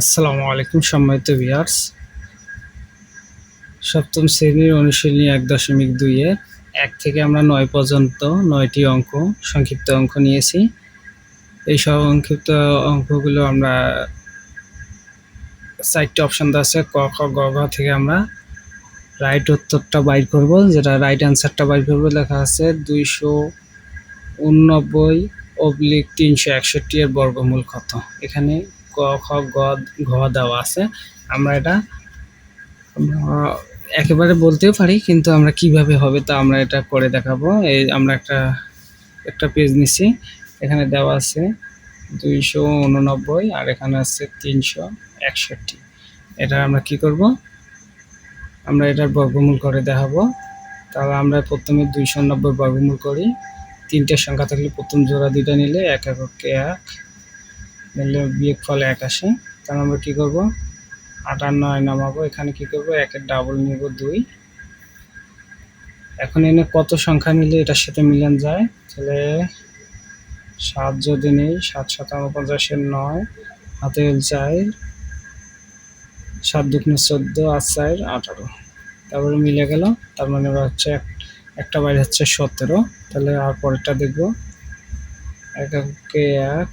আসসালামু আলাইকুম সম্মানিত ভিউয়ার্স। সপ্তম শ্রেণির অনুশীলনী এক দশমিক দুইয়ে এক থেকে আমরা নয় পর্যন্ত নয়টি অঙ্ক, সংক্ষিপ্ত অঙ্ক নিয়েছি। এই সব সংক্ষিপ্ত অঙ্কগুলো আমরা চারটি অপশন আছে, ক, খ, গ, ঘ থেকে আমরা রাইট উত্তরটা বাইর করব, যেটা রাইট অ্যান্সারটা বাইর করব। লেখা আছে দুইশো উননব্বই অবলিক তিনশো একষট্টি এর বর্গমূল কত? এখানে ক, খ, গ, ঘ দেওয়া আছে। আমরা এটা একেবারে বলতেও পারি, কিন্তু আমরা কীভাবে হবে তা আমরা এটা করে দেখাবো। এই আমরা একটা একটা পেজ নিছি, এখানে দেওয়া আছে দুইশো উননব্বই আর এখানে আছে তিনশো একষট্টি। এটা আমরা কি করব? আমরা এটার বর্গমূল করে দেখাবো। তাহলে আমরা প্রথমে দুইশো নব্বই বর্গমূল করি। তিনটে সংখ্যা থাকলে প্রথম জোড়া দুইটা নিলে এক এককে এক নিলে বিয়োগ ফল এক আসে। তাহলে আমরা কী করব? আট আর নয় নামাবো। এখানে কি করব? একের ডাবল নিব দুই। এখন এনে কত সংখ্যা মিলে এটার সাথে মিলান যায়? তাহলে সাত যদি নেই, সাত সাত উনপঞ্চাশের নয়। হাতে এল চার। সাত দুগুণে চোদ্দ আর চার, আঠারো। তারপরে মিলে গেল। তার মানে হচ্ছে একটা বাইরে হচ্ছে সতেরো। তাহলে আর পরেরটা দেখব। একে এক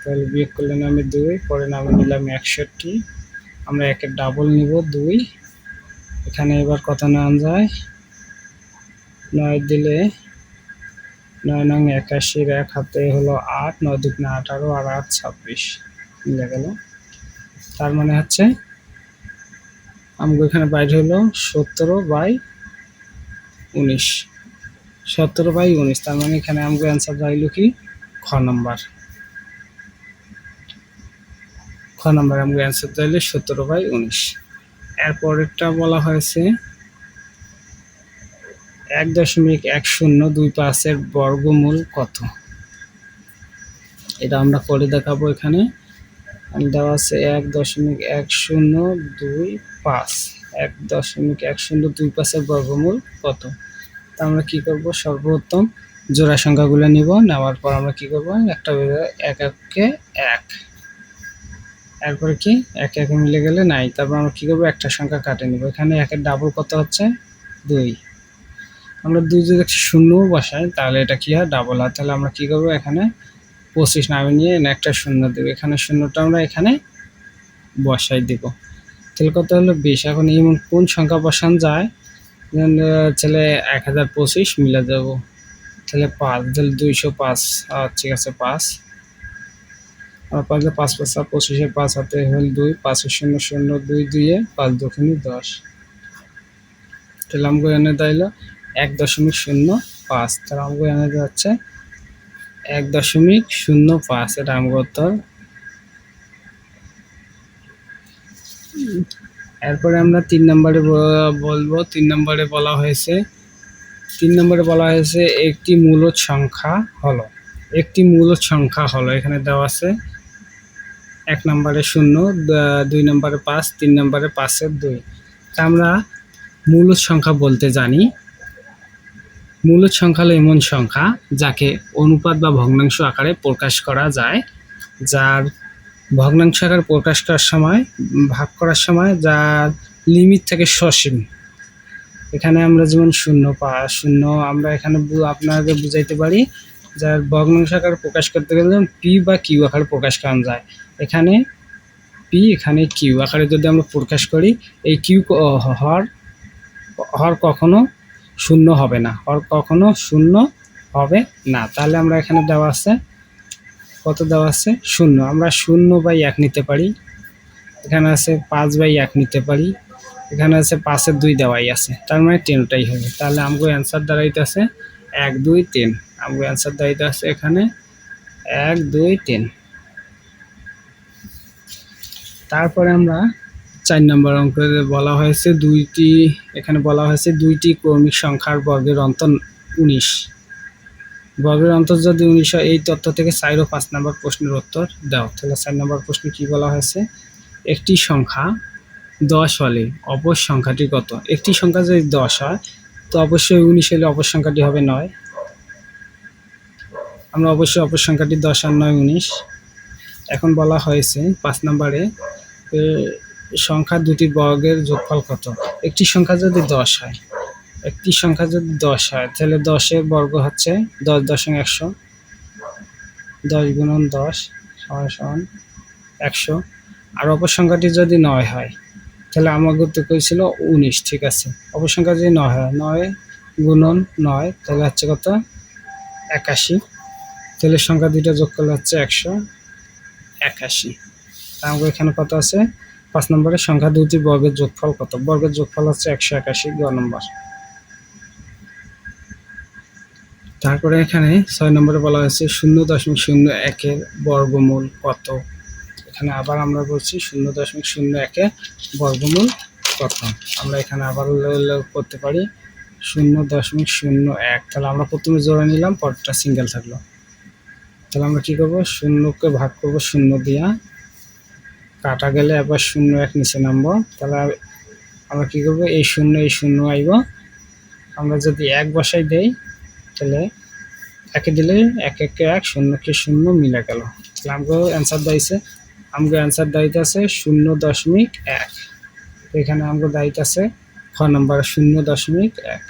তাহলে বিয়োগ করলে নামে দুই, পরে নামে নিলাম একষট্টি। আমরা একের ডাবল নিব, দুই। এখানে এবার কত নাম যায়? নয় দিলে নয় নং একাশির এক হাতে হলো আট, নয় দুগুণে আঠারো, আর আট ছাব্বিশ। মিলে গেল। তার মানে হচ্ছে আমাকে এখানে বাইরে হলো সতেরো বাই উনিশ। সতেরো বাই উনিশ, তার মানে এখানে আমাকে অ্যান্সার যাইল কি? খ নম্বর খ নম্বর আমাকে অ্যান্সার চাইলে সতেরো বাই উনিশ। এরপরেরটা বলা হয়েছে, এক দশমিক এক শূন্য দুই পাঁচের বর্গমূল কত? এটা আমরা করে দেখাবো এখানে। দেওয়া আছে এক দশমিক এক শূন্য দুই পাঁচ। এক দশমিক এক শূন্য দুই পাঁচের বর্গমূল কত? তা আমরা কি করব? সর্বপ্রথম জোড়া সংখ্যাগুলো নিব, নেওয়ার পর আমরা কি করব? একটা এক এককে এক। এরপরে কি? এক একে মিলে গেলে নাই। তারপর আমরা কী করব? একটা সংখ্যা কাটে নিব। এখানে একের ডাবল কত হচ্ছে? দুই। আমরা দুই যদি শূন্য বসাই, তাহলে এটা কী হয়? ডাবল হয়। তাহলে আমরা কী করব? এখানে পঁচিশ নামে নিয়ে একটা শূন্য দেবো। এখানে শূন্যটা আমরা এখানে বসাই দিব। তাহলে কত হলো? বিশ। এখন এমন কোন সংখ্যা বসান যায়? ছেলে এক হাজার পঁচিশ মিলে যাব। তাহলে পাঁচ। তাহলে দুইশো পাঁচ। ঠিক আছে, পাঁচ। পাঁচে পাঁচ পাঁচ পঁচিশে পাঁচ হাতে হল দুই, পাঁচে শূন্য শূন্য দুই দুইয়ে পাঁচ দক্ষিণী দশ। তাহলে আমাকে এনে দিল এক দশমিক শূন্য পাঁচ। তাহলে এনে যাচ্ছে এক দশমিক শূন্য পাঁচ। এটা আমাকে উত্তর। এরপরে আমরা তিন নম্বরে বলব। তিন নম্বরে বলা হয়েছে, তিন নম্বরে বলা হয়েছে একটি মূলত সংখ্যা হলো। একটি মূলত সংখ্যা হলো। এখানে দেওয়া আছে এক নম্বরে শূন্য দুই নম্বরে পাঁচ, তিন নম্বরে পাঁচের দুই। তা আমরা মূলত সংখ্যা বলতে জানি। মূলত সংখ্যা হলো এমন সংখ্যা যাকে অনুপাত বা ভগ্নাংশ আকারে প্রকাশ করা যায়, যার ভগ্নাংশ আকার প্রকাশ করার সময়, ভাগ করার সময় যার লিমিট থাকে সসীম। এখানে আমরা যেমন শূন্য পা, শূন্য আমরা এখানে আপনাকে বুঝাইতে পারি যার ভগ্নাংশ আকার প্রকাশ করতে গেলে পি বা কিউ আকারে প্রকাশ করা যায়। এখানে পি, এখানে কিউ আকারে যদি আমরা প্রকাশ করি, এই কিউ হর হর কখনো শূন্য হবে না। হর কখনো শূন্য হবে না। তাহলে আমরা এখানে দেওয়া আছে, কত দেওয়া আছে? শূন্য। আমরা শূন্য বাই এক নিতে পারি। এখানে আছে পাঁচ বাই এক নিতে পারি। এখানে আছে পাঁচের দুই দেওয়াই আছে। তার মানে টেনটাই হবে। তাহলে আমাকে অ্যান্সার দাঁড়াইতে আছে এক, দুই, তিন। আমগো অ্যান্সার দাঁড়াইতে আছে এখানে এক, দুই, তিন। তারপরে আমরা চার নম্বর অঙ্কে বলা হয়েছে দুইটি, এখানে বলা হয়েছে দুইটি ক্রমিক সংখ্যার বর্গের অন্তর উনিশ। বর্গের অন্তর যদি উনিশ হয়, এই তথ্য থেকে চার পাঁচ নম্বর প্রশ্নের উত্তর দাও। তাহলে চার নম্বর প্রশ্নে কি বলা হয়েছে? একটি সংখ্যা দশ হলে অপর সংখ্যাটি কত? একটি সংখ্যা যদি দশ হয়, তো অবশ্যই উনিশ হলে অপর সংখ্যাটি হবে নয়। আমরা অবশ্যই অপর সংখ্যাটি দশ আর নয় উনিশ। এখন বলা হয়েছে পাঁচ নম্বরে সংখ্যা দুটি বর্গের যোগফল কত? একটি সংখ্যা যদি দশ হয়, একটি সংখ্যা যদি দশ হয়, তাহলে দশের বর্গ হচ্ছে দশ দশমিক একশো। দশ গুণন দশ সমান একশো। আর অপর সংখ্যাটি যদি নয় হয়, তাহলে আমার করতে কইছিল উনিশ, ঠিক আছে। অপর সংখ্যা যদি নয় হয়, নয় গুণন নয়, তাহলে হচ্ছে কত? একাশি। তাহলে সংখ্যা দুইটা যোগ করলে হচ্ছে একশো একাশি। তা আমাকে এখানে কত আছে? পাঁচ নম্বরের সংখ্যা দুটি বর্গের যোগফল কত? বর্গের যোগফল হচ্ছে একশো একাশি, গ নম্বর। তারপরে এখানে ছয় নম্বরে বলা হয়েছে শূন্য দশমিক শূন্য একের বর্গমূল কত? এখানে আবার আমরা বলছি শূন্য দশমিক শূন্য একের বর্গমূল কত? আমরা এখানে আবার করতে পারি শূন্য দশমিক শূন্য এক। তাহলে আমরা প্রথমে জোড়া নিলাম পরটা সিঙ্গেল থাকল। তাহলে আমরা কী করব? শূন্যকে ভাগ করব, শূন্য দিয়া। কাটা গেলে আবার শূন্য এক নিচে নামবো। তাহলে আমরা কী করব? এই শূন্য এই শূন্য আইব। আমরা যদি এক বসাই দেই, তাহলে একে দিলে এক, একে এক, শূন্যকে শূন্য মিলে গেল। তাহলে আমাকে অ্যান্সার দাইছে আমাকে অ্যান্সার দায়িত্ব আছে শূন্য দশমিক এক। এখানে আমাকে দায়িত্ব আছে খ নম্বর, শূন্য দশমিক এক।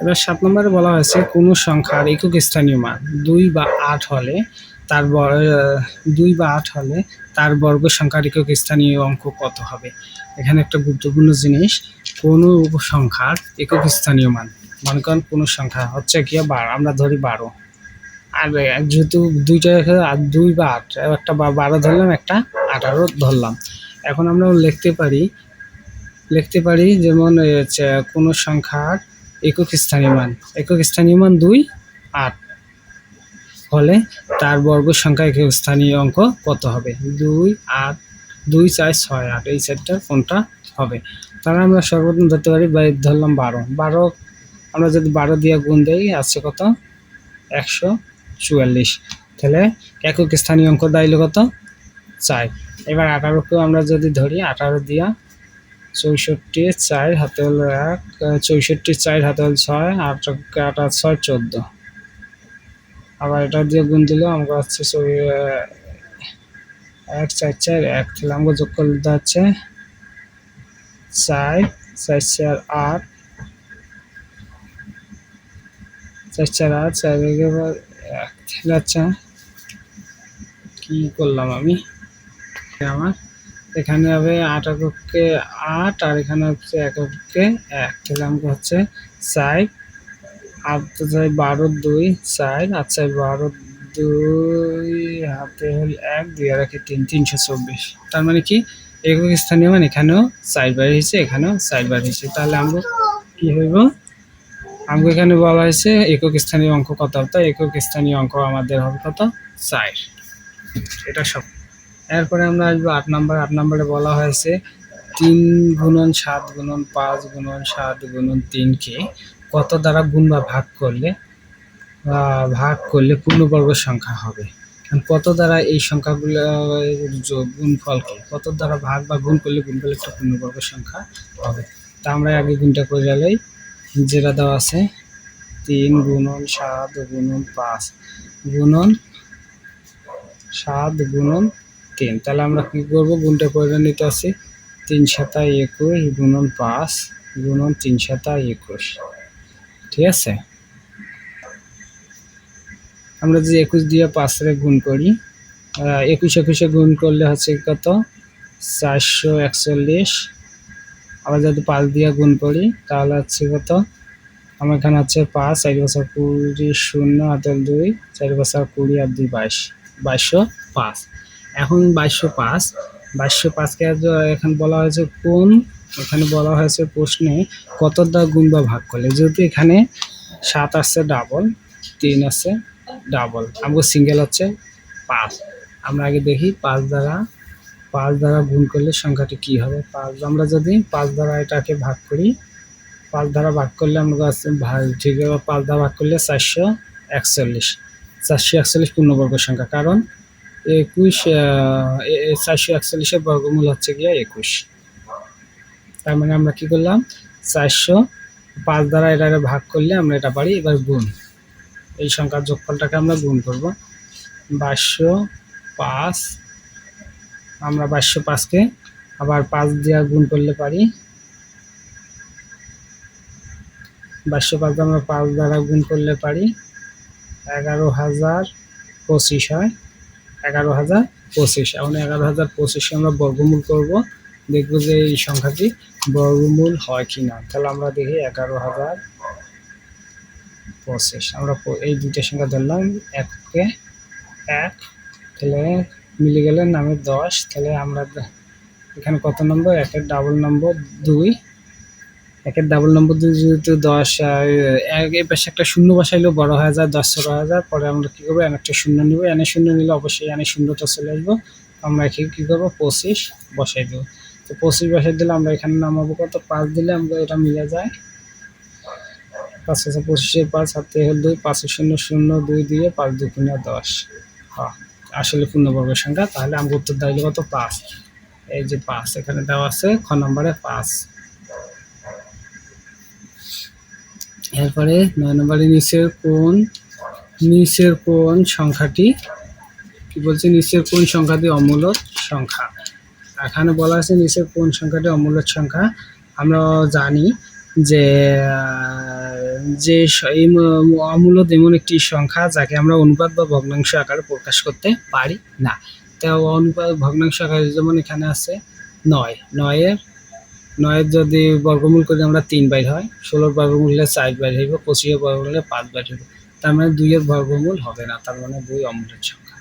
এবার সাত নম্বরে বলা হয়েছে, কোনো সংখ্যার একক স্থানীয় মান দুই বা আট হলে তার দুই বা আট হলে তার বর্গ সংখ্যার একক স্থানীয় অঙ্ক কত হবে? এখানে একটা গুরুত্বপূর্ণ জিনিস, কোনো উপসংখ্যার একক স্থানীয় মান, মনে করেন কোনো সংখ্যা হচ্ছে কি বারো, আমরা ধরি বারো। আর যেহেতু দুইটা আর দুই বা আট, একটা বারো ধরলাম, একটা আঠারো ধরলাম। এখন আমরা লিখতে পারি লিখতে পারি যেমন কোনো সংখ্যার একক স্থানীয় মান একক স্থানীয় মান দুই, আট। হলে তার বর্গ সংখ্যা একক স্থানীয় অঙ্ক কত হবে? দুই, আট, দুই চার ছয় আট। এই সেটটা কোনটা হবে? তাহলে আমরা সর্বপ্রথম ধরতে পারি বা ধরলাম বারো। বারো, আমরা যদি বারো দিয়ে গুণ দেই, আছে কত? একশো চুয়াল্লিশ। তাহলে একক স্থানীয় অঙ্ক দাইল কত? চার। এবার আঠারোকেও আমরা যদি ধরি, আঠারো দিয়া চৌষট্টি চার হাতে হলো এক চৌষট্টি চার হাতে হলো ছয়, আট আট আট ছয় চোদ্দ। আবার এটা দিয়ে গুণ দিলেও আমরা হচ্ছে এক চার চার এক। তাহলে আমরা যোগ করলে তো হচ্ছে চার চার চার আট। চার চার আট, চার এক। তাহলে আচ্ছা কি করলাম আমি? আমার এখানে হবে আট এককে আট, আর এখানে হচ্ছে এককে এক। তাহলে আমাকে হচ্ছে চার আট চাই বারো দুই, চার, আর চাই বারো দুই, হাতে হল এক, দুই, আর একে তিন, তিনশো চব্বিশ। তার মানে কি? একক স্থানীয় মানে এখানেও চার বার হয়েছে, এখানেও চার বার হয়েছে। তাহলে আমরা কি হইব? আমাকে এখানে বলা হয়েছে একক স্থানীয় অঙ্ক কত? তাই একক স্থানীয় অঙ্ক আমাদের হবে কত? চার। এটা সব। এরপরে আমরা আসব আট নাম্বার, আট নাম্বারে বলা হয়েছে তিন গুণন সাত গুণন পাঁচ গুণন সাত গুণন তিনকে কত দ্বারা গুণ বা ভাগ করলে ভাগ করলে পূর্ণবর্গ সংখ্যা হবে? কত দ্বারা এই সংখ্যাগুলো, যোগ গুণফল কি? কত দ্বারা ভাগ বা গুণ করলে গুণ করলে একটা পূর্ণবর্গ সংখ্যা হবে। তা আমরা আগে গুণটা করে গেলেই যেটা দেওয়া আছে, তিন গুণন সাত গুণন পাঁচ গুণন সাত গুণন তিন তাহলে আমরা কি করব? গুণটা করে নিতে আসি? তিন সাতা একুশ গুণন পাঁচ গুণন তিন সাতা একুশ। ঠিক আছে? আমরা যদি একুশ দিয়ে পাঁচরে গুণ করি একুশ একুশে গুণ করলে হচ্ছে কত? চারশো একচল্লিশ। আবার যদি পাঁচ দিয়ে গুণ করি, তাহলে হচ্ছে কত? আমার এখানে হচ্ছে পাঁচ, চার বছর কুড়ি শূন্য হাতের দুই, চার বছর কুড়ি আর দুই, বাইশ। বাইশশো পাঁচ। এখন বাইশশো পাঁচ। বাইশশো পাঁচকে এখন বলা হয়েছে কোন? এখানে বলা হয়েছে প্রশ্নে কত দ্বারা গুণ বা ভাগ করলে? যেহেতু এখানে সাত আসছে ডাবল তিন আছে ডাবল আমাকে সিঙ্গেল হচ্ছে পাঁচ। আমরা আগে দেখি পাঁচ দ্বারা পাঁচ দ্বারা গুণ করলে সংখ্যাটি কি হবে? পাঁচ। আমরা যদি পাঁচ দ্বারা এটাকে ভাগ করি, পাঁচ দ্বারা ভাগ করলে আমরা ঠিক পাঁচ দ্বারা ভাগ করলে চারশো একচল্লিশ। চারশো একচল্লিশ পূর্ণবর্গ সংখ্যা। কারণ একুশ চারশো একচল্লিশের বর্গমূল হচ্ছে গিয়ে একুশ। তার মানে আমরা কি করলাম? চারশো পাঁচ দ্বারা এটা ভাগ করলে আমরা এটা পারি, এবার গুণ। এই সংখ্যার যোগফলটাকে আমরা গুণ করব। বাইশশো পাঁচ, আমরা বাইশশো পাঁচকে আবার পাঁচ দিয়ে গুণ করলে পারি। বাইশশো পাঁচ আমরা পাঁচ দ্বারা গুণ করলে পারি। এগারো হাজার পঁচিশ হয়। এগারো হাজার পঁচিশ। এখন এগারো হাজার পঁচিশে আমরা বর্গমূল করব। দেখব যে এই সংখ্যাটি বর্গমূল হয় কি না তাহলে আমরা দেখি এগারো হাজার পঁচিশ। আমরা এই দুইটা সংখ্যা ধরলাম। এককে এক, তাহলে মিলে গেলে নামে দশ। তাহলে আমরা এখানে কত নম্বর? একের ডাবল নম্বর দুই। একের ডাবল নম্বর যেহেতু দশ এক, এই পাশে একটা শূন্য বসাইলেও বড় হয়ে যায়, দশ ছোট হয়ে যায়, পরে আমরা কী করব? একটা শূন্য নিব। এনে শূন্য নিলে অবশ্যই এনে শূন্যটা চলে আসব। আমরা এখানে কী করব? পঁচিশ বসাই দেবো। তো পঁচিশ বসাই দিলে আমরা এখানে নামাবো কত? পাঁচ দিলে আমরা এটা মিলে যায়। পাঁচ আছে পঁচিশের পাঁচ হাতে হল দুই পাঁচের শূন্য শূন্য দুই দিয়ে পাঁচ দুই শূন্য দশ। হ্যাঁ আসলে পূর্ণবর্গের সংখ্যা, তাহলে আমরা উত্তর হলো কত? পাঁচ। এই যে পাঁচ এখানে দেওয়া আছে, খ নম্বরে পাঁচ। এরপরে নয় নম্বরে নিচের কোন নিচের কোন সংখ্যাটি কি বলছে? নিচের কোন সংখ্যাটি অমূল্য সংখ্যা। এখানে বলা আছে নিচের কোন সংখ্যাটি অমূল্য সংখ্যা। আমরা জানি যে যে ম- এমন একটি সংখ্যা যাকে আমরা অনুপাত বা ভগ্নাংশ আকারে প্রকাশ করতে পারি না। তো অনুপাত ভগ্নাংশ আকারে যেমন এখানে আছে নয়। নয়ের নয়ের যদি বর্গমূল করি আমরা তিন বাইর হয়, ষোলোর বর্গমূল হলে চার বাইর হইব, পঁচিশের বর্গমূল হলে পাঁচ বাইর হইব। তার মানে দুইয়ের বর্গমূল হবে না, তার মানে দুই অমূলের সংখ্যা।